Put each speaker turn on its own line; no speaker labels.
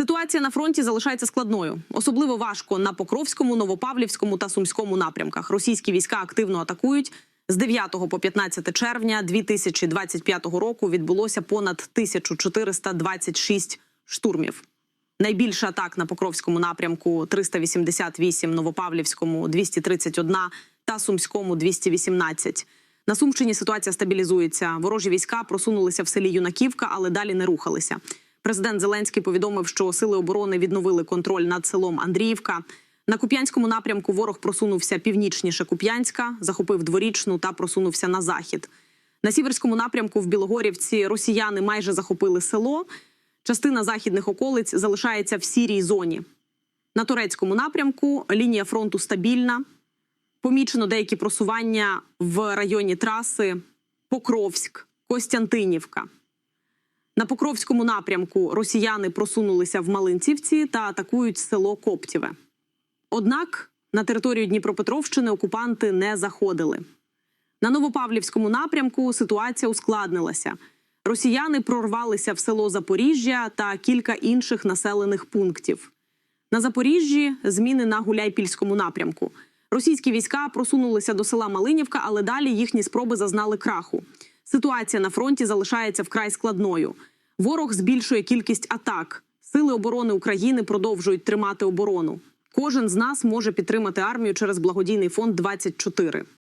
Ситуація на фронті залишається складною. Особливо важко на Покровському, Новопавлівському та Сумському напрямках. Російські війська активно атакують. З 9 по 15 червня 2025 року відбулося понад 1426 штурмів. Найбільше атак на Покровському напрямку 388, Новопавлівському 231 та Сумському 218. На Сумщині ситуація стабілізується. Ворожі війська просунулися в селі Юнаківка, але далі не рухалися. Президент Зеленський повідомив, що сили оборони відновили контроль над селом Андріївка. На Куп'янському напрямку ворог просунувся північніше Куп'янська, захопив дворічну та просунувся на захід. На сіверському напрямку в Білогорівці росіяни майже захопили село. Частина західних околиць залишається в сірій зоні. На турецькому напрямку лінія фронту стабільна. Помічено деякі просування в районі траси Покровськ, Костянтинівка. На Покровському напрямку росіяни просунулися в Малинцівці та атакують село Коптєве. Однак на територію Дніпропетровщини окупанти не заходили. На Новопавлівському напрямку ситуація ускладнилася. Росіяни прорвалися в село Запоріжжя та кілька інших населених пунктів. На Запоріжжі зміни на Гуляйпільському напрямку. Російські війська просунулися до села Малинівка, але далі їхні спроби зазнали краху. Ситуація на фронті залишається вкрай складною. Ворог збільшує кількість атак. Сили оборони України продовжують тримати оборону. Кожен з нас може підтримати армію через благодійний фонд 24.